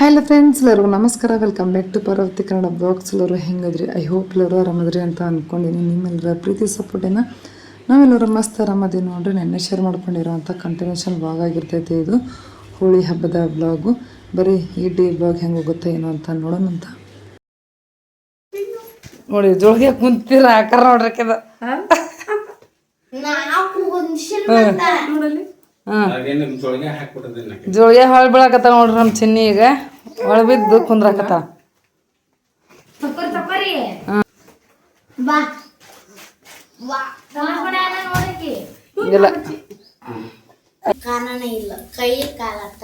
Hello friends ಎಲ್ಲರಿಗೂ ನಮಸ್ಕಾರ. Welcome back to Parvati Kannada blogs ಎಲ್ಲರೂ ಹೆಂಗದ್ರಿ? ಐ ಹೋಪ್ ಎಲ್ಲರೂ ಆರಾಮದ್ರಿ ಅಂತ ಅಂದ್ಕೊಂಡಿನಿ ನಿಮ್ಮೆಲ್ಲರ ಪ್ರೀತಿ ಸಪೋರ್ಟೇನ ನಾವೆಲ್ಲರೂ ಮಸ್ತ್ ಆರಾಮದಿ ನೋಡ್ರಿ. ನೆನ್ನೆ ಶೇರ್ ಮಾಡ್ಕೊಂಡಿರೋಂಥ ಕಂಟಿನ್ಯೂಷನ್ ಬ್ಲಾಗ್ ಆಗಿರ್ತೈತಿ ಇದು. ಹೋಳಿ ಹಬ್ಬದ ಬ್ಲಾಗು ಬರೀ ಈ ಡೇ ಬ್ಲಾಗ್ ಹೆಂಗೆ ಹೋಗುತ್ತೆ ಏನೋ ಅಂತ ನೋಡೋಣ ಅಂತ. ನೋಡಿ ಜೋಳಿಗೆ ಕುಂತೀರ ಆಕಾರ ನೋಡ್ರಿ ನೋಡಲ್ಲಿ ಹಾಂ? ಹಾಗೇನು ಜೋಳಿಗೆ ಹೊಳ್ ಬೀಳಕತ್ತ ನೋಡ್ರಿ ನಮ್ಮ ಚಿನ್ನಿ ಈಗ. ಒಳ ಬಿದ್ದು ಕುಂದ್ರಾಕತ್ತ ಬಾ. ವಾ. ನೋಡಕ್ಕೆ. ಇಲ್ಲ. ಕಾರಣ ಇಲ್ಲ. ಕೈ ಕಾಲತ್ತ.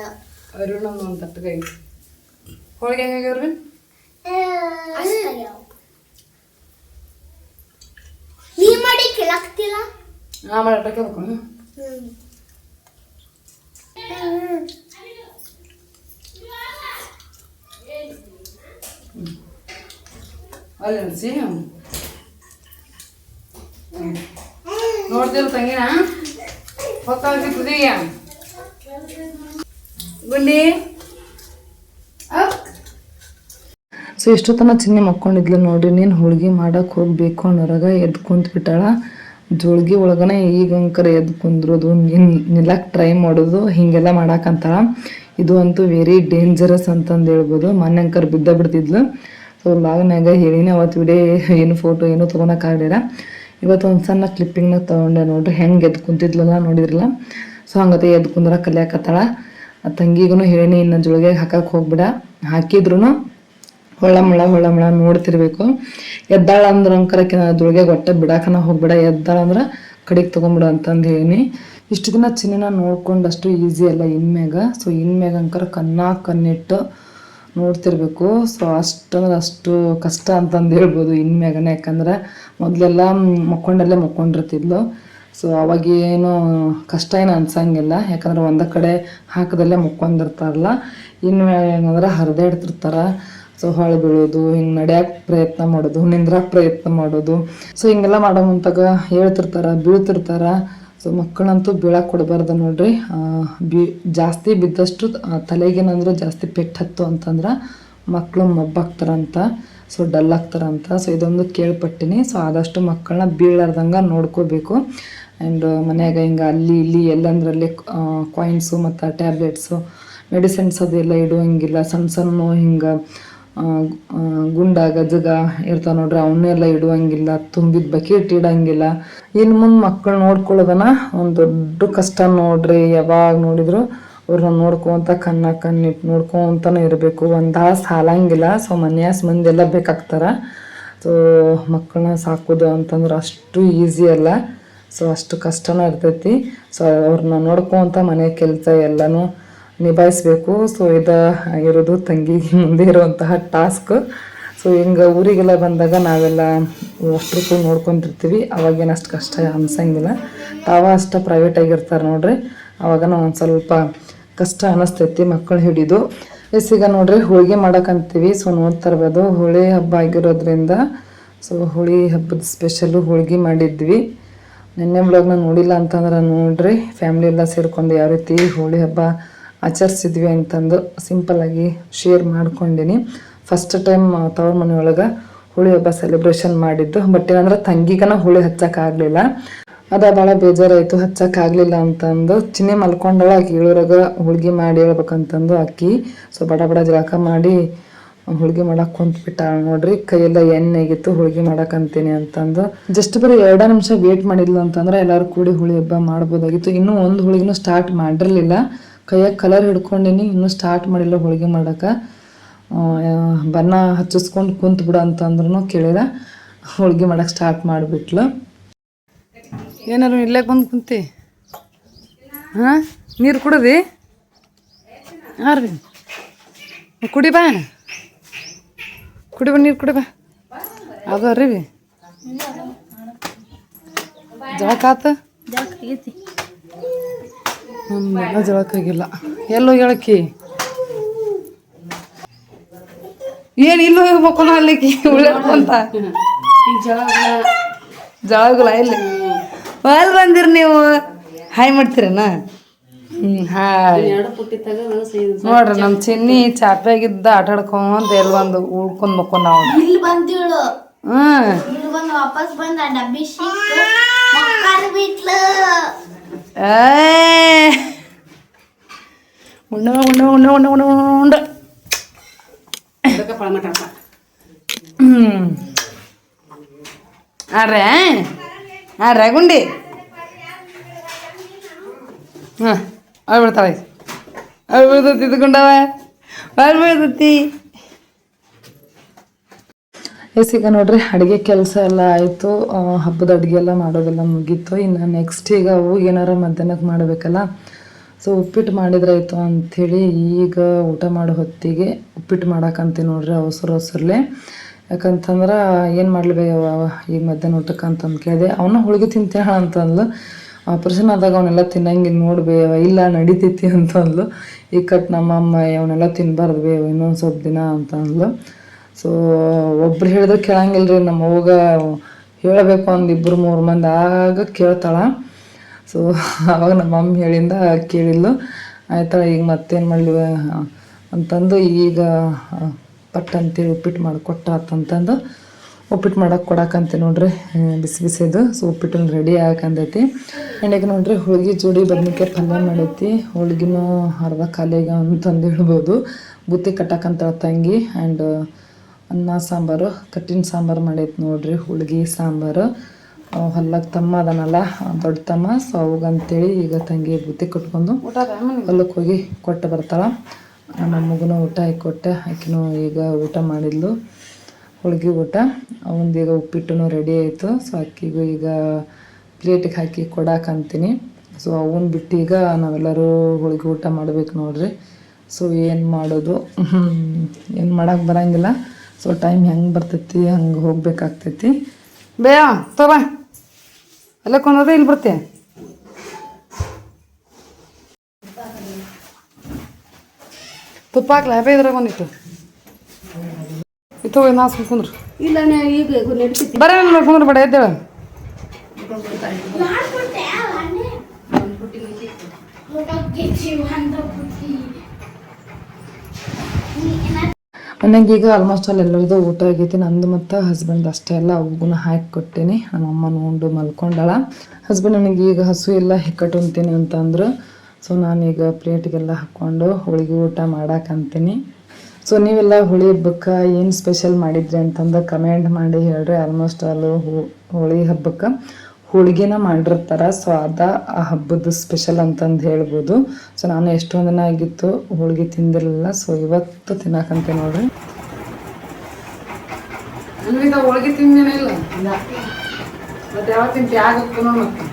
ಅರುಣ ತಟ್ಟು ಕೈ. ಹೋಳಿಗೆ ಹೆಂಗಾಗ್ಯವ್ರಿ ನೀ ಮಾಡಿ ಕೇಳಾಕ್ತಿಲ್ಲ? ನಾ ಮಾಡಿ ಬೇಕು ಅಲ್ಲಿ ಅನ್ಸಿ ನೋಡ್ತಿಲ್ಲ ತಂಗಿನ? ಹೊತ್ತಾಗಿ ಕುದಿಯ ಗುಂಡಿ? ಸೊ ಇಷ್ಟೊತ್ತನ ಚಿನ್ನಿ ಮಕ್ಕೊಂಡಿದ್ಲು ನೋಡಿ ನೀನು ಹೋಳ್ಗೆ ಮಾಡಕ್ಕೆ ಹೋಗ್ಬೇಕು ಅನ್ನೋರಾಗ ಎದ್ದು ಕುಂತ್ ಬಿಟ್ಟಾಳ ಜೋಳ್ಗಿ ಒಳಗನ ಈಗ ಅಂಕರ್ ಎದ್ದು ಕುಂದ್ರೋದು ನಿಲ್ಲಕ್ಕೆ ಟ್ರೈ ಮಾಡೋದು, ಹೀಗೆಲ್ಲ ಮಾಡಾಕಂತಾರ ಇದು ಅಂತೂ ವೆರಿ ಡೇಂಜರಸ್ ಅಂತಂದು ಹೇಳ್ಬೋದು. ಮೊನ್ನೆ ಅಂಕರ್ ಬಿದ್ದ ಬಿಡ್ತಿದ್ಲು. ಸೊ ಲಾಗ್ನಾಗ ಹೇಳಿನಿ ಅವತ್ತು ವಿಡಿಯೋ ಏನು ಫೋಟೋ ಏನು ತೊಗೊಳಕ್ಕಾಗಲಿಲ್ಲ ಇವತ್ತು ಒಂದು ಸಣ್ಣ ಕ್ಲಿಪ್ಪಿಂಗ್ನ ತೊಗೊಂಡೆ ನೋಡ್ರಿ. ಹೆಂಗೆ ಎದ್ದು ಕುಂತಿದ್ಲಲ್ಲ ನೋಡಿದ್ರಲ್ಲ. ಸೊ ಹಂಗತೆ ಎದ್ದು ಕುಂದ್ರ ಕಲಿಯಾಕತ್ತಾಳ. ಆ ತಂಗಿಗೂ ಹೇಳಿನಿ, ಇನ್ನು ಜೋಳಿಗೆ ಹಾಕಕ್ಕೆ ಹೋಗ್ಬಿಡ. ಹಾಕಿದ್ರು ಹೊಳ್ಳ ಮುಳ ಹೊಳ್ಳ ಮುಳ ನೋಡ್ತಿರ್ಬೇಕು. ಎದ್ದಾಳ ಅಂದ್ರೆ ಅಂಕರಕ್ಕೆ ದುಳಿಗೆ ಹೊಟ್ಟೆ ಬಿಡಾಕನ ಹೋಗ್ಬಿಡ, ಎದ್ದಾಳ ಅಂದ್ರೆ ಕಡೆಗೆ ತಗೊಂಡ್ಬಿಡ ಅಂತಂದು ಹೇಳಿ. ಇಷ್ಟು ದಿನ ಚಿನ್ನ ನೋಡ್ಕೊಂಡು ಅಷ್ಟು ಈಸಿ ಅಲ್ಲ ಇನ್ಮ್ಯಾಗ. ಸೊ ಇನ್ಮ್ಯಾಗ ಅಂಕರ ಕನ್ನ ಕಣ್ಣಿಟ್ಟು ನೋಡ್ತಿರ್ಬೇಕು. ಸೊ ಅಷ್ಟಂದ್ರೆ ಅಷ್ಟು ಕಷ್ಟ ಅಂತಂದು ಹೇಳ್ಬೋದು ಇನ್ಮ್ಯಾಗನೇ. ಯಾಕಂದ್ರೆ ಮೊದಲೆಲ್ಲ ಮಕ್ಕೊಂಡಲ್ಲೇ ಮಕ್ಕೊಂಡಿರ್ತಿದ್ಲು. ಸೊ ಅವಾಗ ಏನು ಕಷ್ಟ ಏನು ಅನ್ಸಂಗಿಲ್ಲ. ಯಾಕಂದ್ರೆ ಒಂದ ಕಡೆ ಹಾಕದಲ್ಲೇ ಮುಕ್ಕೊಂಡಿರ್ತಾರಲ್ಲ. ಇನ್ನು ಏನಂದ್ರೆ ಹರಿದಾಡ್ತಿರ್ತಾರ ಸೊ ಹೊಳೆ ಬೀಳೋದು, ಹಿಂಗೆ ನಡ್ಯಾಕ ಪ್ರಯತ್ನ ಮಾಡೋದು, ನಿಂದ್ರಾಕ ಪ್ರಯತ್ನ ಮಾಡೋದು. ಸೊ ಹಿಂಗೆಲ್ಲ ಮಾಡೋ ಮುಂತಾಗ ಹೇಳ್ತಿರ್ತಾರ, ಬೀಳ್ತಿರ್ತಾರ. ಸೊ ಮಕ್ಕಳಂತೂ ಬೀಳಕ್ಕೆ ಕೊಡಬಾರ್ದು ನೋಡ್ರಿ. ಬಿ, ಜಾಸ್ತಿ ಬಿದ್ದಷ್ಟು ತಲೆಗೇನಂದ್ರೆ ಜಾಸ್ತಿ ಪೆಟ್ಟು ಹತ್ತು ಅಂತಂದ್ರೆ ಮಕ್ಕಳು ಮಬ್ಬಾಗ್ತಾರಂತ. ಸೊ ಡಲ್ ಆಗ್ತಾರಂತ ಸೊ ಇದೊಂದು ಕೇಳ್ಪಟ್ಟಿನಿ. ಸೊ ಆದಷ್ಟು ಮಕ್ಕಳನ್ನ ಬೀಳಾರ್ದಂಗೆ ನೋಡ್ಕೋಬೇಕು. ಆ್ಯಂಡ್ ಮನ್ಯಾಗ ಹಿಂಗೆ ಅಲ್ಲಿ ಇಲ್ಲಿ ಎಲ್ಲಂದ್ರಲ್ಲಿ ಕಾಯಿನ್ಸು ಮತ್ತು ಟ್ಯಾಬ್ಲೆಟ್ಸು ಮೆಡಿಸಿನ್ಸ್ ಅದೆಲ್ಲ ಇಡುವಂಗಿಲ್ಲ. ಸಣ್ಣ ಸಣ್ಣ ಹಿಂಗೆ ಗುಂಡ ಗಜಗ ಇರ್ತಾವ ನೋಡ್ರಿ, ಅವನ್ನೆಲ್ಲ ಇಡುವಂಗಿಲ್ಲ, ತುಂಬಿದ ಬಕೆಟ್ ಇಡಂಗಿಲ್ಲ. ಇನ್ನು ಮುಂದೆ ಮಕ್ಕಳು ನೋಡ್ಕೊಳ್ಳೋದನ್ನ ಒಂದು ದೊಡ್ಡ ಕಷ್ಟ ನೋಡ್ರಿ, ಯಾವಾಗ ನೋಡಿದ್ರು ಅವ್ರನ್ನ ನೋಡ್ಕೊಂತ ಕಣ್ಣ ಕಣ್ಣಿಟ್ಟು ನೋಡ್ಕೊಂತಾನೆ ಇರಬೇಕು. ಒಂದು ಹಾಸ್ ಹಾಲಂಗಿಲ್ಲ ಸೊ ಮನ್ಯಾಸ್ ಮಂದಿ ಎಲ್ಲ ಬೇಕಾಗ್ತಾರ. ಸೊ ಮಕ್ಕಳನ್ನ ಸಾಕೋದು ಅಂತಂದ್ರೆ ಅಷ್ಟು ಈಸಿ ಅಲ್ಲ. ಸೊ, ಅಷ್ಟು ಕಷ್ಟನೂ ಇರ್ತೈತಿ. ಸೊ ಅವ್ರನ್ನ ನೋಡ್ಕೊಂತ ಮನೆ ಕೆಲಸ ಎಲ್ಲನೂ ನಿಭಾಯಿಸ್ಬೇಕು. ಸೊ ಇದು ಇರೋದು ತಂಗಿಗೆ ಮುಂದೆ ಇರುವಂತಹ ಟಾಸ್ಕ್ ಸೊ ಹಿಂಗೆ ಊರಿಗೆಲ್ಲ ಬಂದಾಗ ನಾವೆಲ್ಲ ಅಷ್ಟಕ್ಕೂ ನೋಡ್ಕೊಂತಿರ್ತೀವಿ ಅವಾಗೇನು ಅಷ್ಟು ಕಷ್ಟ ಅನ್ಸಂಗಿಲ್ಲ. ತಾವ ಅಷ್ಟು ಪ್ರೈವೇಟ್ ಆಗಿರ್ತಾರೆ ನೋಡ್ರಿ. ನಾವು ಒಂದು ಸ್ವಲ್ಪ ಕಷ್ಟ ಅನಿಸ್ತೈತಿ ಮಕ್ಕಳು ಹಿಡಿದು. ಎಸ್, ಈಗ ನೋಡ್ರಿ ಹೋಳಿಗೆ ಮಾಡಕ್ಕಂತೀವಿ ಸೊ ನೋಡ್ತಾ ಇರ್ಬೋದು ಹೋಳಿ ಹಬ್ಬ ಆಗಿರೋದ್ರಿಂದ ಸೊ, ಹೋಳಿ ಹಬ್ಬದ ಸ್ಪೆಷಲು ಹೋಳಿಗೆ ಮಾಡಿದ್ವಿ. ನಿನ್ನೆ ಬ್ಲಾಗ್ನ ನೋಡಿಲ್ಲ ಅಂತಂದ್ರೆ ನೋಡ್ರಿ. ಫ್ಯಾಮ್ಲಿ ಎಲ್ಲ ಸೇರ್ಕೊಂಡು ಯಾವ ರೀತಿ ಹೋಳಿ ಹಬ್ಬ ಆಚರಿಸಿದ್ವಿ ಅಂತಂದು ಸಿಂಪಲ್ಲಾಗಿ ಶೇರ್ ಮಾಡ್ಕೊಂಡಿನಿ. ಫಸ್ಟ್ ಟೈಮ್ ತವ್ರ ಮನೆಯೊಳಗೆ ಹುಳಿ ಹಬ್ಬ ಸೆಲೆಬ್ರೇಷನ್ ಮಾಡಿದ್ದು. ಬಟ್ ಏನಂದ್ರೆ ತಂಗಿಗನ ಹುಳಿ ಹಚ್ಚಕ್ಕಾಗಲಿಲ್ಲ. ಅದ ಭಾಳ ಬೇಜಾರಾಯಿತು, ಹಚ್ಚಕ್ಕಾಗಲಿಲ್ಲ ಅಂತಂದು. ಚಿನ್ನೆ ಮಲ್ಕೊಂಡಳ ಆಕೆ ಏಳೂರಾಗ ಹೋಳ್ಗೆ ಮಾಡಿ ಹೇಳ್ಬೇಕಂತಂದು ಅಕ್ಕಿ ಸೊ ಬಡ ಬಡ ಜಳಕ ಮಾಡಿ ಹೋಳ್ಗೆ ಮಾಡಕ್ ಕುಂತ್ಬಿಟ್ಟ ನೋಡ್ರಿ. ಕೈಯೆಲ್ಲ ಎಣ್ಣೆ ಆಗಿತ್ತು ಹೋಳ್ಗೆ ಮಾಡಕ್ಕಂತೀನಿ ಅಂತಂದು. ಜಸ್ಟ್ ಬರೀ ಎರಡ ನಿಮಿಷ ವೇಟ್ ಮಾಡಿದ್ಲು ಅಂತಂದ್ರೆ ಎಲ್ಲರೂ ಕೂಡಿ ಹುಳಿ ಹಬ್ಬ ಮಾಡ್ಬೋದಾಗಿತ್ತು. ಇನ್ನೂ ಒಂದು ಹೋಳಿಗೆನೂ ಸ್ಟಾರ್ಟ್ ಮಾಡಿರಲಿಲ್ಲ. ಕೈಯಾಗ ಕಲರ್ ಹಿಡ್ಕೊಂಡಿನಿ ಇನ್ನೂ ಸ್ಟಾರ್ಟ್ ಮಾಡಿಲ್ಲ ಹೋಳಿಗೆ ಮಾಡಕ್ಕೆ ಬಣ್ಣ ಹಚ್ಚಿಸ್ಕೊಂಡು ಕುಂತು ಬಿಡು ಅಂತಂದ್ರೂ ಕೇಳಿದ ಹೋಳಿಗೆ ಮಾಡಕ್ಕೆ ಸ್ಟಾರ್ಟ್ ಮಾಡಿಬಿಟ್ಲು. ಏನಾರು ಇಲ್ಲೇ ಬಂದು ಕುಂತಿ? ಹಾಂ? ನೀರು ಕುಡಿದಿ? ಹಾಂ ರೀ. ಕುಡಿ ಬಾ ಕುಡಿ ಬಾ ನೀರು ಕುಡಿ ಬಾ. ಅದು ರೀ. ಜಳಕ ಆತ? ಜಳಕಾಗಿಲ್ಲ. ಎಲ್ಲೋ ಹೇಳಕ್ಕಿ ಏನು ಇಲ್ಲೋ ಹೋಗ್ಬೇಕು ಅಲ್ಲಿಕ್ಕಿ ಉಳ್ಕೊಂತ ಜಳಗುಲ ಇಲ್ಲಿ. ಅಲ್ಲಿ ಬಂದಿರಿ ನೀವು. ಹಾಯ್ ಮಾಡ್ತೀರೇನ? ಹಾಯ್. ನೋಡ್ರಿ ನಮ್ ಚಿನ್ನಿ ಚಾಪ್ಯಾಗಿದ್ದ ಆಟ ಆಡ್ಕೊಂತ ಎಲ್ಲಿ ಒಂದು ಉಳ್ಕೊಂಡ್ ಮಕ್ಕೊಂಡ್ ನಾವು. ಇಲ್ಲಿ ஒன்று ஒன்று ஒன்று ஒன்று ஒன்று உண்டு అరే అరే గుండి అవి పెడతారా అవి పెడతా తిట్టుకుంటావా వాళ్ళు పెడతా ಎಸ್, ಈಗ ನೋಡ್ರಿ, ಅಡುಗೆ ಕೆಲಸ ಎಲ್ಲ ಆಯಿತು. ಹಬ್ಬದ ಅಡುಗೆ ಎಲ್ಲ ಮಾಡೋದೆಲ್ಲ ಮುಗೀತು. ಇನ್ನು ನೆಕ್ಸ್ಟ್ ಈಗ ಅವು ಏನಾರ ಮಧ್ಯಾಹ್ನಕ್ಕೆ ಮಾಡಬೇಕಲ್ಲ? ಸೊ ಉಪ್ಪಿಟ್ಟು ಮಾಡಿದ್ರಾಯ್ತು ಅಂಥೇಳಿ ಈಗ ಊಟ ಮಾಡೋ ಹೊತ್ತಿಗೆ ಉಪ್ಪಿಟ್ಟು ಮಾಡೋಕ್ಕಂತೀನಿ ನೋಡ್ರಿ, ಅವಸರ ಅವಸರಲೆ. ಯಾಕಂತಂದ್ರೆ ಏನು ಮಾಡಲಿ ಈಗ ಮಧ್ಯಾಹ್ನ ಊಟಕ್ಕೆ ಅಂತಂದು ಕೇಳಿದೆ ಅವನ್ನ ಹೋಳಿಗೆ ತಿಂತೇಳ ಅಂತಂದ್ಲು. ಆಪ್ರೇಷನ್ ಆದಾಗ ಅವನ್ನೆಲ್ಲ ತಿನ್ನಂಗಿಲ್ಲ ನೋಡ್ಬೇವ ಇಲ್ಲ ನಡಿತೈತಿ ಅಂತಂದ್ಲು. ಈಗ ಕಟ್ ನಮ್ಮಮ್ಮ ಅವನ್ನೆಲ್ಲ ತಿನ್ಬಾರ್ದು ಬೇವ ಇನ್ನೊಂದು ಸ್ವಲ್ಪ ದಿನ ಅಂತಂದ್ಲು. ಸೊ ಒಬ್ರು ಹೇಳಿದ್ರೆ ಕೇಳಂಗಿಲ್ಲ ರೀ ನಮ್ಮ ಅವ್ಗ ಹೇಳಬೇಕು ಒಂದು ಇಬ್ಬರು ಮೂರು ಮಂದಿ ಆಗ ಕೇಳ್ತಾಳ. ಸೊ ಅವಾಗ ನಮ್ಮ ಮಮ್ಮಿ ಹೇಳಿಂದ ಕೇಳಿಲ್ಲ ಆಯ್ತಾಳ ಈಗ ಮತ್ತೇನು ಮಾಡಲಿ ಅಂತಂದು, ಈಗ ಪಟ್ಟ ಪಟ್ ಅಂತೇಳಿ ಉಪ್ಪಿಟ್ಟು ಮಾಡಿ ಕೊಟ್ಟಾತಂತಂದು ಉಪ್ಪಿಟ್ಟು ಮಾಡೋಕೆ ಕೊಡಕ್ಕಂತೆ ನೋಡ್ರಿ ಬಿಸಿ ಬಿಸಿದು. ಸೊ ಉಪ್ಪಿಟ್ಟು ರೆಡಿ ಆಗಂದೈತಿ ಎಣ್ಣೆಗೆ ನೋಡ್ರಿ, ಹೋಳಿಗೆ ಜೋಡಿ ಬದ್ನಿಕಾಯಿ ಪಲ್ಯ ಮಾಡೈತಿ. ಹೋಳಿಗೆನೂ ಅರ್ಧ ಖಾಲಿಯಾಗ ಅಂತಂದು ಹೇಳ್ಬೋದು. ಬುತ್ತಿ ಕಟ್ಟಕ್ಕಂತ ತಂಗಿ. ಆ್ಯಂಡ್ ಅನ್ನ ಸಾಂಬಾರು ಕಟ್ಟಿನ ಸಾಂಬಾರು ಮಾಡೈತೆ ನೋಡ್ರಿ ಹುಳ್ಗಿ ಸಾಂಬಾರು. ಹೊಲಕ್ಕೆ ತಮ್ಮ ಅದನಲ್ಲ ದೊಡ್ಡ ತಮ್ಮ. ಸೊ ಅವಾಗಂತೇಳಿ ಈಗ ತಂಗಿ ಬುತ್ತಿ ಕಟ್ಕೊಂಡು ಹೊಲಕ್ಕೆ ಹೋಗಿ ಕೊಟ್ಟು ಬರ್ತಾಳೆ. ನಮ್ಮ ಮಗನೂ ಊಟ ಹಾಕಿ ಕೊಟ್ಟೆ. ಆಕಿನೂ ಈಗ ಊಟ ಮಾಡಿದ್ಲು. ಹೋಳಿಗೆ ಊಟ. ಅವಂದೀಗ ಉಪ್ಪಿಟ್ಟು ರೆಡಿ ಆಯಿತು. ಸೊ ಅಕ್ಕಿಗೂ ಈಗ ಪ್ಲೇಟಿಗೆ ಹಾಕಿ ಕೊಡಾಕಂತೀನಿ ಸೊ ಅವನ್ ಬಿಟ್ಟು ಈಗ ನಾವೆಲ್ಲರೂ ಹೋಳಿಗೆ ಊಟ ಮಾಡ್ಬೇಕು ನೋಡ್ರಿ. ಸೊ ಏನು ಮಾಡೋದು? ಏನು ಮಾಡೋಕ್ಕೆ ಬರಂಗಿಲ್ಲ. ಸೊ ಟೈಮ್ ಹೆಂಗೆ ಬರ್ತೈತಿ ಹಂಗೆ ಹೋಗ್ಬೇಕಾಗ್ತೈತಿ. ಬೇಯ ತಗ ಅಲ್ಲೇ ಕೊಂದದ ಇಲ್ಲಿ ಬರ್ತೆ ತುಪ್ಪ ಹಾಕ್ಲ ಹ್ಯಾಪಿ ಇದ್ರಾಗ ಒಂದಿಟ್ಟು ಇದು ನಾ ಸುಮ್ ಕುಂದ್ರು. ಇಲ್ಲ ನಾ ಈಗ ನಡಿತೈತಿ ಬರೀ ನನ್ನ ಕುಂದ್ರು ಬೇಡ ಎದ್ದೇಳ. ಮನೆಗೆ ಈಗ ಆಲ್ಮೋಸ್ಟ್ ಅಲ್ಲಿ ಎಲ್ಲರದ್ದು ಊಟ ಆಗೈತಿ. ನಂದು ಮತ್ತು ಹಸ್ಬೆಂಡ್ ಅಷ್ಟೇ ಎಲ್ಲ ಅವ್ಗೂ ಹಾಕಿ ಕೊಟ್ಟೇನಿ. ನಮ್ಮಮ್ಮ ನೋಡು ಮಲ್ಕೊಂಡಳ. ಹಸ್ಬೆಂಡ್ ನನಗೆ ಈಗ ಹಸು ಎಲ್ಲ ಹಿಕ್ಕಟ್ಟು ಅಂತಂದ್ರು. ಸೊ ನಾನೀಗ ಪ್ಲೇಟಿಗೆಲ್ಲ ಹಾಕ್ಕೊಂಡು ಹೋಳಿಗೆ ಊಟ ಮಾಡಾಕಂತೀನಿ ಸೊ ನೀವೆಲ್ಲ ಹೋಳಿ ಹಬ್ಬಕ್ಕೆ ಏನು ಸ್ಪೆಷಲ್ ಮಾಡಿದ್ರಿ ಅಂತಂದು ಕಮೆಂಟ್ ಮಾಡಿ ಹೇಳ್ರಿ. ಆಲ್ಮೋಸ್ಟ್ ಆಲು ಹೋಳಿ ಹಬ್ಬಕ್ಕೆ. ಹೋಳಿಗೆನ ಮಾಡಿರ್ತಾರ. ಸೊ ಅದ ಆ ಹಬ್ಬದ ಸ್ಪೆಷಲ್ ಅಂತಂದು ಹೇಳ್ಬೋದು. ಸೊ ನಾನು ಎಷ್ಟೊಂದು ದಿನ ಆಗಿತ್ತು ಹೋಳಿಗೆ ತಿಂದಿರಲಿಲ್ಲ. ಸೊ ಇವತ್ತು ತಿನ್ನಕಂತೆ ನೋಡ್ರಿ. ಹೋಳಿಗೆ ತಿಂದೇನೆ ಇಲ್ಲ. ಮತ್ತೆ ಯಾವಾಗ ತಿಂತಿ ಆಗಕ್ಕೆ ಮತ್ತೆ.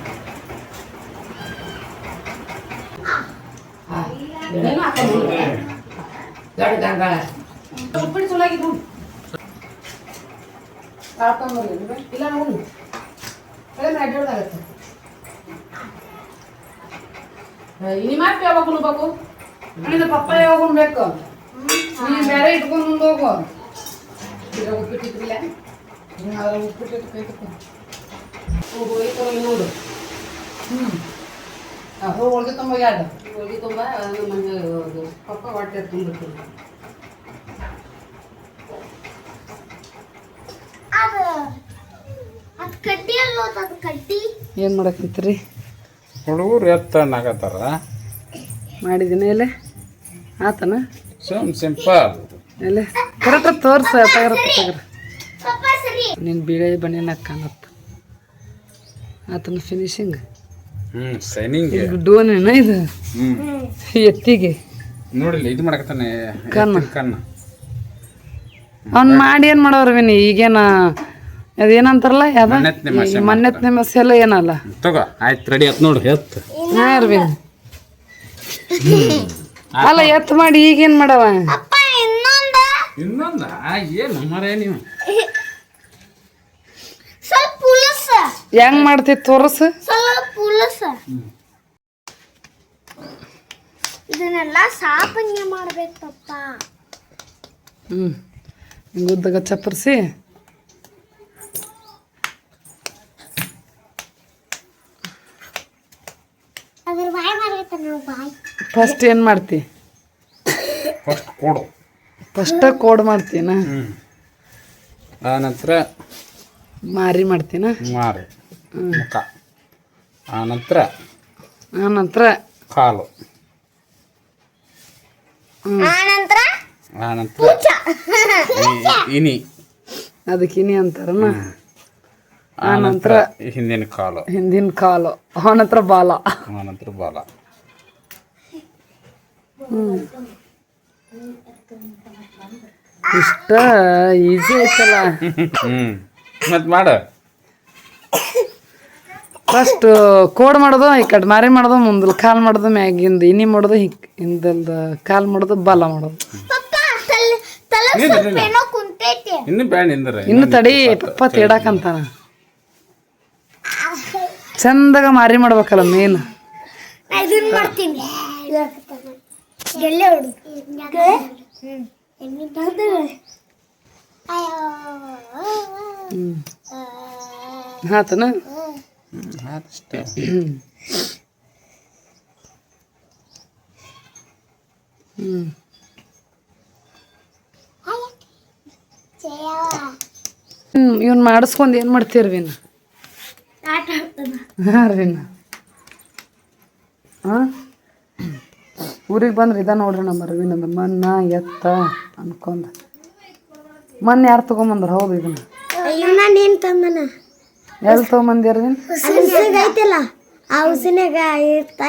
ಉಪ್ಪಿಟ್ಟು ಚಲೋ ಆಗಿದ್ದು ಇಲ್ಲ ನೋಡು ಕಡಿಮೆ ಅಡ್ಡಾಡ್ದಾಗತ್ತೆ ಈ ಮಾತು ಯಾವಾಗ ಉಣ್ಬೇಕು ಇದು ಪಪ್ಪ ಯಾವಾಗ ಉಣ್ಬೇಕು ನೀ ಬೇರೆ ಇಟ್ಕೊಂಡು ಮುಂದೆ ಹೋಗು ಈಗ ಉಪ್ಪಿಟ್ಟಿದ್ರಿಲ್ಲ ಅದ್ರ ಉಪ್ಪಿಟ್ಟು ಕೈ ತಕೊ. ಹೋಗಿ ತಗೊಂಡು ನೋಡು ಆ, ಹೋಗಿ ಹೋಳಿಗೆ ತುಂಬ ಎರಡು ಹೋಗಿ ತುಂಬ ನಮ್ಮ ಪಪ್ಪ ಹೊಟ್ಟೆ ತುಂಬಿರ್ತೀನಿ ಅದು ಅದು ಕಟ್ಟಿ ಅಲ್ಲೋ ಅದು ಕಟ್ಟಿ ಏನು ಮಾಡಕಂತೀರಿ ಹುಡುಗರು ಎತ್ತ ಆಗತ್ತಾರ? ಮಾಡಿದ್ದೀನಿ ಎಲೆ? ಆತನ? ಸುಮ್ ಸಿಂಪಲ್. ಎಲ್ಲ ಕರೆಕ್ಟ್ ತೋರ್ಸ ತಗರ ತಗರ ನಿನ್ನ ಬೀಳೆ ಬಣ್ಣಿನ ಕಾಣತ್ತ. ಆತನ ಫಿನಿಶಿಂಗ್ ಹ್ಞೂ ಸೈನಿಂಗ್ ಡೋನೇನ ಇದು? ಹ್ಮ್. ಎತ್ತಿಗೆ. ನೋಡಿಲ್ಲ ಇದು ಮಾಡಕತ್ತಾನೆ. ಕಣ್ಣ. ಕಣ್ಣ ಕಣ್ಣು. ಅವ್ನು ಮಾಡಿ ಏನು ಮಾಡೋರ್ವಿನಿ ಈಗೇನ ಅದೇನಂತಾರಲ್ಲ ಯಾವ್ದ ಮಸಿ ಮಸಿ ಎಲ್ಲ ಏನಲ್ಲ? ತಗೋ ಆಯ್ತು ರೆಡಿ ಆಯ್ತು ನೋಡು ಎತ್ತು. ಹಾಂ ಅರ್ವಿನ್ ಅಲ್ಲ ಎತ್ತು ಮಾಡಿ ಈಗೇನು ಮಾಡವ? ಇನ್ನೊಂದ? ಏನು ಮರೇ ನೀವು? ಹೆಂಗ್ ಮಾಡ್ತಿ ತೋರ್ಸು? ಇದನ್ನೆಲ್ಲ ಸಾಪಂಗೆ ಮಾಡ್ಬೇಕು ಪಪ್ಪ ಹ್ಞೂ ಗುದ್ದಗ ಚಪ್ಪರಿಸಿ ಅದ್ರ ಬಾಯಿ ಮಾಡ್ಬೇಕು ನಾವು ಬಾಯಿ ಫಸ್ಟ್ ಏನು ಮಾಡ್ತಿ? ಫಸ್ಟ್ ಕೊಡು ಫಸ್ಟ್ ಕೋಡ್ ಮಾಡ್ತೀನ? ಆನಂತರ ಮಾರಿ ಮಾಡ್ತೀನ? ಮಾರಿ. ಮುಖ. ಆನಂತರ ಆನಂತರ? ಕಾಲು. ಆನಂತರ ಆನಂತರ ಇನಿ. ಅದಕ್ಕೆ ಇನಿ ಅಂತಾರನ ಆನಂತರ ಹಿಂದಿನ ಕಾಲು. ಹಿಂದಿನ ಕಾಲು ಆನಂತರ ನಂತರ ಬಾಲ. ಆನಂತರ ಬಾಲ. ಇಷ್ಟ ಈಸಿ ಐತಲ್ಲ. ಮತ್ತೆ ಮಾಡ. ಫಸ್ಟ್ ಕೋಡ್ ಮಾಡೋದು ಈ ಕಡೆ ಮಾರಿ ಮಾಡೋದು ಮುಂದಲ್ ಕಾಲ್ ಮಾಡೋದು ಮ್ಯಾಗಿಂದ ಇನಿ ಮಾಡೋದು ಹಿಕ್ ಹಿಂದಲ್ದ ಕಾಲ್ ಮಾಡೋದು ಬಾಲ ಮಾಡೋದು. ಇನ್ನು ಇನ್ನು ತಡಿ ಪಪ್ಪ ತೇಡಕಂತಾನ ಚಂದಾಗ ಮಾರಿ ಮಾಡ್ಬೇಕಲ್ಲ ಮೇನ್ ಇದನ್ನ ಮಾಡ್ತೀನಿ. ಗೆಲ್ಲೆ ಹೊಡು ಹಾತನ? ಅಷ್ಟೇ. ಇವನ್ ಮಾಡಿಸ್ಕೊಂಡ್ ಏನ್ ಮಾಡ್ತೀರಿ ಹಾ ಆಡ್ತಾನ. ಹಾಂ ರೀನ ಹಾಂ ಊರಿಗೆ ಬಂದ್ರೆ ಇದ ನೋಡ್ರಿ ನಮ್ಮ ಅರವಿಂದ ಮನ್ನ ಎತ್ತ ಅನ್ಕೊಂಡ. ಮಣ್ಣು ಯಾರು ತೊಗೊಂಬಂದ್ರ? ಹೌದು ಇದನ್ನ. ಇವನ್ನ ನೀನ್ ತಂದನ ಎಲ್ಲಿ ತೊಗೊಂಬಂದಿ ಅರವಿಂದ್? ಉಸಿನಾಗ ಐತಲ್ಲ ಆ ಉಸಿನಾಗ ಇರ್ತಾ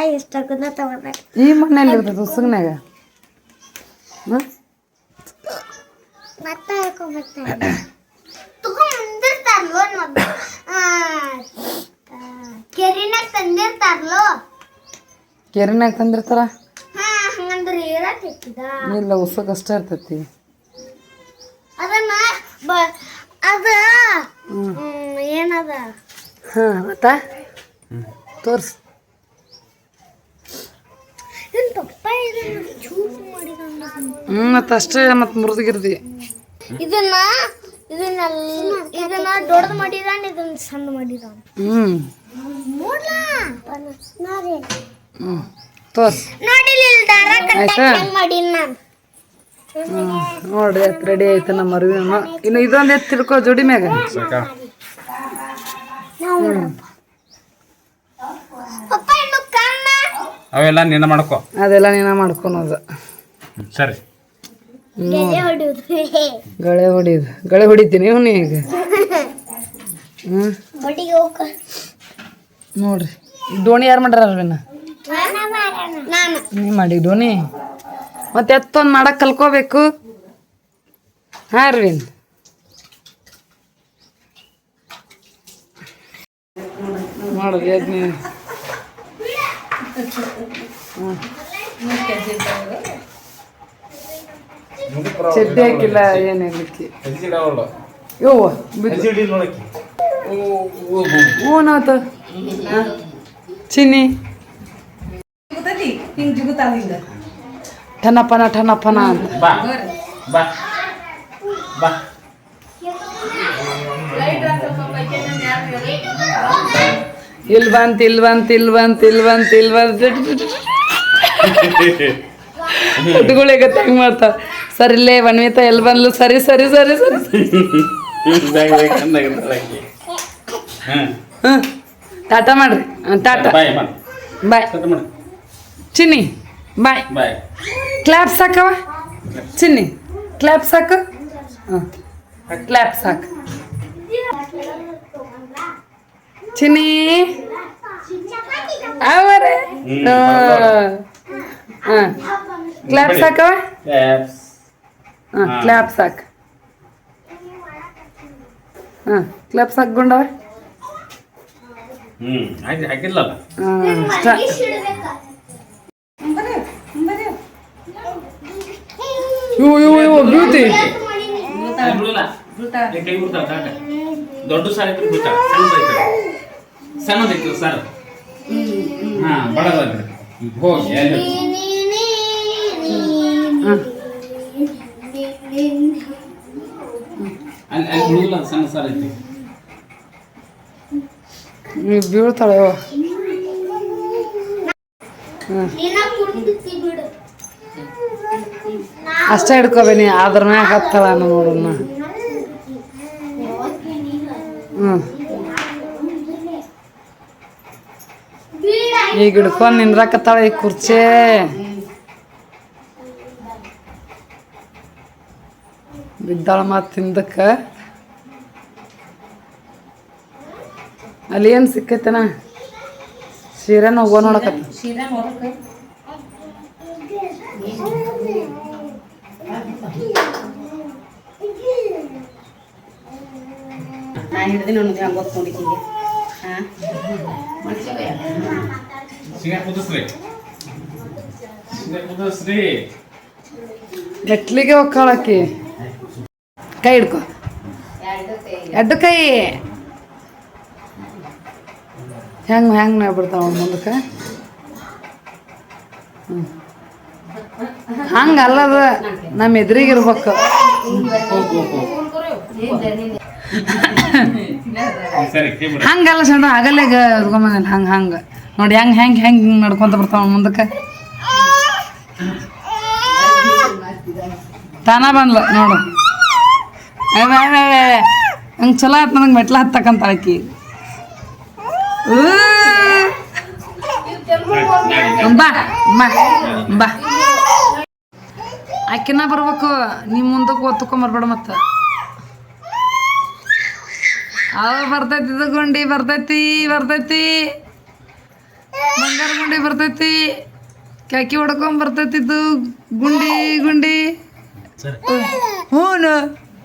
ಈ ಮಣ್ಣಲ್ಲಿ ಇರ್ತದೆ ಉಸುಗ್ನಾಗ ಕೆರಿನಾಗ ತಂದಿರ್ತಾರಲ್ಲೋ ಹಂಗಂದ್ರೆ ಇಲ್ಲ ಉಸುಗ್ ಅಷ್ಟೇ ಇರ್ತೈತಿ. ಅದನ್ನ ಬ ಅದ ಹ್ಮ್, ಏನದ? ಹಾಂ ಮತ್ತ? ತೋರ್ಸ್. ಇದನ್ನ ಪಪ್ಪ ಇದನ್ನ ಹ್ಞೂ ಮತ್ತೆ ಅಷ್ಟೇ ಮತ್ತೆ ಮುರಿದಿಗಿರ್ದಿ. ಇದನ್ನ ಇದನ್ನೆಲ್ಲ ಇದನ್ನ ದೊಡ್ಡದು ಮಾಡಿದಾನ ಇದನ್ನ ಸಣ್ಣ ಮಾಡಿದಾನ? ಹ್ಞೂ ನೋಡ್ಲಾ? ಹ್ಞೂ ತೋರ್ಸ್. ಆಯ್ತಾ? ಹ್ಞೂ ನೋಡ್ರಿ ಎತ್ ರೆಡಿ ಆಯ್ತು ನಮ್ಮ ಅರಿವಿನ ಇನ್ನು ಇದೊಂದು ಎತ್ತು ತಿಳ್ಕೊ ಜೋಡಿ ಮ್ಯಾಗ. ಅವೆಲ್ಲ ನೀನು ಮಾಡ್ಕೋ. ಅದೆಲ್ಲ ನೀನ ಮಾಡ್ಕೊಳೋದು ಸರಿ. ಗಳೆ ಹೊಡಿಯೋದು. ಗಳೆ ಹೊಡಿತೀನಿ ಇವನು ಈಗ. ಹ್ಞೂ ನೋಡ್ರಿ. ದೋಣಿ ಯಾರು ಮಾಡ್ಯಾರ ಅರ್ವಿನ ನಾನು ನೀ ಮಾಡಿ ಮತ್ತೆ ಎತ್ತೊಂದು ಮಾಡಕ್ಕೆ ಕಲ್ಕೋಬೇಕು ಹಾಂ ಅರವಿಂದ್ ಚಡ್ಡಿ ಹಾಕಿಲ್ಲ ಏನಿರ್ಲಿಕ್ಕೆ ಯವ್ವ ಹೂನಾತ ಚಿನ್ನಿ ಠನಪನ ಠನಪನ ಅಂತ. ಬಾ ಬಾ ಬಾ. ಇಲ್ವಂತ ಇಲ್ವಂತ ಇಲ್ ಬಂತ ಇಲ್ ಬಂತ ಇಲ್ ಬಂತ ಇಲ್ ಬಂತ ಹುಡುಗಳಿಗೆ ಹೆಂಗ್ ಮಾಡ್ತಾವ. ಸರಿ ಇಲ್ಲೇ ವನ್ವಿತ ಎಲ್ ಬಂದ್ಲು? ಸರಿ ಸರಿ ಸರಿ ಸರಿ. ಟಾಟಾ ಮಾಡ್ರಿ. ಟಾಟಾ. ಬಾಯ್ ಬಾ ಬಾಯ್. ಚಿನ್ನಿ ಬಾಯ್. ಬಾಯ್. ಕ್ಲಾಪ್ ಸಾಕವ ಚಿನ್ನಿ ಕ್ಲಾಪ್ ಸಾಕು? ಹಾಂ. ಕ್ಲಾಪ್ ಸಾಕು. ಚಿನ್ನಿ. ಅವರೇ? ಹಾಂ. ಕ್ಲಾಪ್ ಸಾಕವ. ಹಾಂ. ಕ್ಲಾಪ್ ಸಾಕು. ಹಾಂ ಕ್ಲಾಪ್ ಸಾಕೊಂಡವ ಹ್ಮ್ ಹಾಕಿ ಹಾಕಿಲ್ಲಲ್ಲ ಹಾಂ ಅಷ್ಟ ಇವು ಇವು ಇವು ಸಾಕ ದೊಡ್ಡ ಸಾರ್ ಐತಿ ಬಿಡ್ತಾ ಸಣ್ಣದೈತೆ ಸಣ್ಣದೈತಿ ಸರ್. ಹಾ ಬಡದಾದ್ರೆ ಹೋಗಿ ಎಲ್ಲಿ ಅಲ್ಲಿ ಅಲ್ಲಿ ಬಿಡುದಿಲ್ಲ ಸಣ್ಣ ಸಾರ್ ಐತಿ. ಬೀಳ್ತಾಳೆ ಯವ್ವ. ಅಷ್ಟೇ ಹಿಡ್ಕೋಬೇನಿ ಅದ್ರ ಮ್ಯಾಗ ಹತ್ತಲ್ಲ ನೋಡೋಣ ಹ್ಞೂ ಈಗ ಹಿಡ್ಕೊಂಡು ನಿಂದ್ರಾಕತ್ತಾಳ ಈ ಕುರ್ಚಿ. ಬಿದ್ದಾಳ ಮತ್ತು ತಿಂದಕ್ಕೆ. ಅಲ್ಲಿ ಏನು ಸಿಕ್ಕೈತನ? ಸೀರೆ ಹೋಗೋ ನೋಡಕತ್ತ. ಸೀದಾ ಹಿಡಿದು ನಾ ಹಿಡ್ದಿನ ಅನ್ನೋದು ಹೆಂಗೆ ಗೊತ್ತು ನೋಡಿಕಿಗೆ ಹಾಂ ಮೆಟ್ಲಿಗೆ ಹೋಗ್ಕಾಳಕ್ಕಿ ಕೈ ಹಿಡ್ಕೊ. ಎಡ್ಡು ಕೈ. ಹೆಂಗ್ ಹೆಂಗ್ ನೋಡ್ಬಿಡ್ತಾವ ಬಿಡ್ತಾವ ಮುಂದಕ್ಕೆ? ಹಂಗ ಅಲ್ಲದ ನಮ್ಮ ಎದುರಿಗೆ ಇರ್ಬೇಕು. ಹಂಗಲ್ಲ ಸಣ್ಣ ಆಗಲ್ಲೇ ಇದ್ಕೊಂಬಂದಿಲ್ಲ ಹಂಗೆ ಹಂಗೆ. ನೋಡಿ ಹೆಂಗೆ ಹೆಂಗೆ ಹೆಂಗೆ ಹಿಂಗೆ ನಡ್ಕೊಂತ ಬರ್ತಾವ ಮುಂದಕ್ಕೆ. ತಾನ ಬಂದ್ಲ, ನೋಡು. ಹಂಗೆ ಚಲೋ ಆಯ್ತು ನನಗೆ ಮೆಟ್ಲ ಹತ್ತಕ್ಕಂತ ಆಕಿ. ಬಾ ಬಾ ಬಾ. ಆಕಿನ ಬರ್ಬೇಕು, ನೀ ಮುಂದಕ್ಕೆ ಒತ್ತುಕೊಂಬರ್ಬೇಡ ಮತ್ತೆ. ಅವ ಬರ್ತೈತಿ ಇದು ಗುಂಡಿ ಬರ್ತೈತಿ ಬರ್ತೈತಿ. ಬಂಗಾರ ಗುಂಡಿ ಬರ್ತೈತಿ. ಕ್ಯಾಕಿ ಹೊಡ್ಕೊಂಡ್ ಬರ್ತೈತಿ ಇದು ಗುಂಡಿ ಗುಂಡಿ.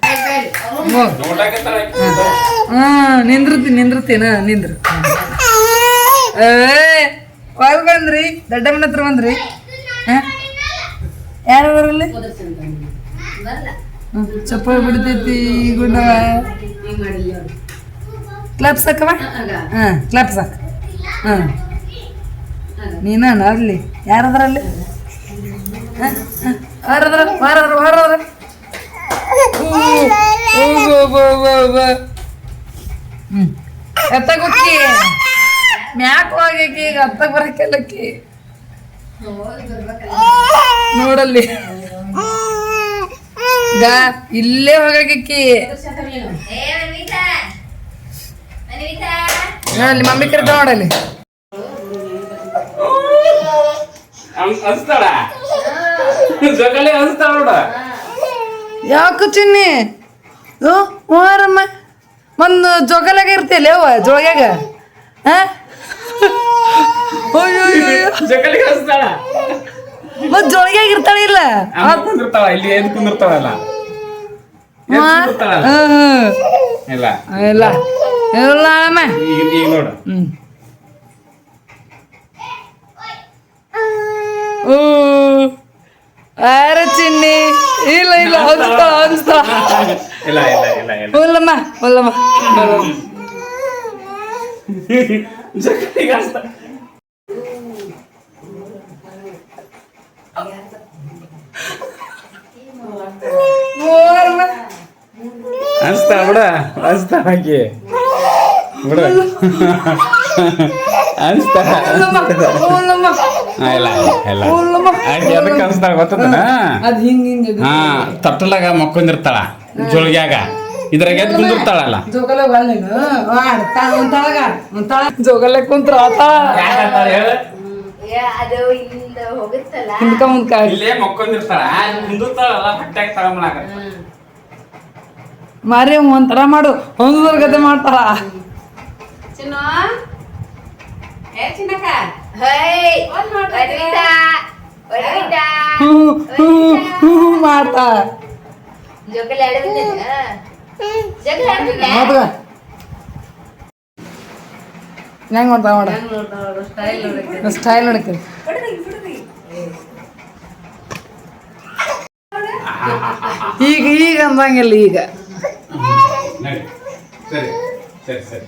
ಆಕಿ. ಹಾ ನಿಂದ್ರತಿ ನಿಂದ್ರತೀನ ನಿಂದ್ರ. ಏ ಒಳಗ್ ಬಂದ್ರಿ ದೊಡ್ಡ ಮನೆ ಹತ್ರ ಬಂದ್ರಿ. ಯಾರು ಬರಲ್ಲ ಚಪ್ಪ ಬಿಡ್ತೈತಿ ಗುಂಡವ. ಕ್ಲಾಪ್ಸ್ ಹಾಕವ ಹಾಂ ಕ್ಲಬ್ಸ್ ಹಾಕ. ಹಾಂ. ನೀನ ಅಲ್ಲಿ ಯಾರದ್ರಲ್ಲಿ? ಬೋ ಬೋ ಯಾರದ್ರ ಹ್ಞೂ ಎತ್ತಾಗೊಕ್ಕಿ ಮ್ಯಾಕ್ ಹೋಗಿ ಈಗ ಅತ್ತಾಗ ಬರಕ್ಕೆಲ್ಲಕ್ಕಿ ನೋಡಲ್ಲಿ. ಗಾ ಇಲ್ಲೇ ಹೋಗಕ್ಕೆ ನೋಡಲ್ಲಿ ಮಮ್ಮಿ ಕರೆದ ನೋಡಲ್ಲಿ ಯಾಕೆ ಚಿನ್ನಿ? ಓ ಮಾರಮ್ಮ ಒಂದು ಜೋಗಲಾಗ ಇರ್ತೀಯಲ್ಲ ಯವ್ವ ಜೋಳ್ಯಾಗ ಮತ್ ಜೋಳಿಗ್ಯಾಗ ಇರ್ತಾಳ ಇಲ್ಲ? ಕುಂದಿರ್ತಾಳ ಇಲ್ಲಿ ಎದ್ ಕುಂದಿರ್ತಾಳಲ್ಲ. ಎದ್ ಕುಂದಿರ್ತಾಳಲ್ಲ. ಇಲ್ಲ. ಇಲ್ಲ. ಇಲ್ಲ ಅಮ್ಮ ಈಗ ಈಗ ನೋಡು ಹ್ಮ್ ಓ ಅರೆ ಚಿನ್ನಿ ಇಲ್ಲ ಇಲ್ಲ ಅನ್ಸ್ತಾಳ ಅನ್ಸ್ತಾಳ ಇಲ್ಲ ಇಲ್ಲ ಇಲ್ಲ ಬಿಡ ಇಲ್ಲ ಇಲ್ಲ ಅದಕ್ಕೆ ಅನ್ಸ್ತಾಳ ಗೊತ್ತದನ ಹಾ ತಟ್ಟಲಾಗ ಮಕ್ಕೊಂದಿರ್ತಾಳ ಜೋಳಿಗ್ಯಾಗ ಇದ್ರಾಗ ಎದ್ದು ಕುಂದಿರ್ತಾಳಲ್ಲ ಜೋಗಲ ಬಲ್ಲೇನು ಆಡ್ತಾಳ ಒಂತಾಳಗ ಒಂತಾಳ ಕುಂತ್ರ ಆತ ಅದು ಹೋಗುತ್ತಲ್ಲ ಹಿಂದ್ಕ ಮುಂದ್ಕ ಇಲ್ಲೇ ಮಕ್ಕೊಂದಿರ್ತಾಳ ಕುಂದಿರ್ತಾಳಲ್ಲ ಬಟ್ಟೆಗೆ ತಗೊಂಬಳಾಕ ಮಾರಿ ಒಂಥರ ಮಾಡು ಒಂದು ಗತೆ ಮಾಡ್ತಾಳ ಚಿನ್ನು ಏ ಚಿನ್ನಕ್ಕ ಹೈ ವನಿತಾ ವನಿತಾ ಹೂ ಹೂ ಹೂ ಮಾಡ್ತಾ ಜೋಕಲ್ಲಿ ಆಡಬಿದ್ದ ಜಗಳ ಆಡ್ಬಿದ್ದ ಮದ್ಗ ಹೆಂಗ್ ಮಾಡ್ತಾವ ಮಾಡ ಹೆಂಗ್ ನೋಡ್ತಾಳ ಸ್ಟೈಲ್ ನೋಡಕ್ಕೆ ಸ್ಟೈಲ್ ನೋಡಕ್ಕೆ ಈಗ ಈಗ ಅಂದಂಗಿಲ್ಲ ಈಗ ನಡಿ. ಸರಿ ಸರಿ ಸರಿ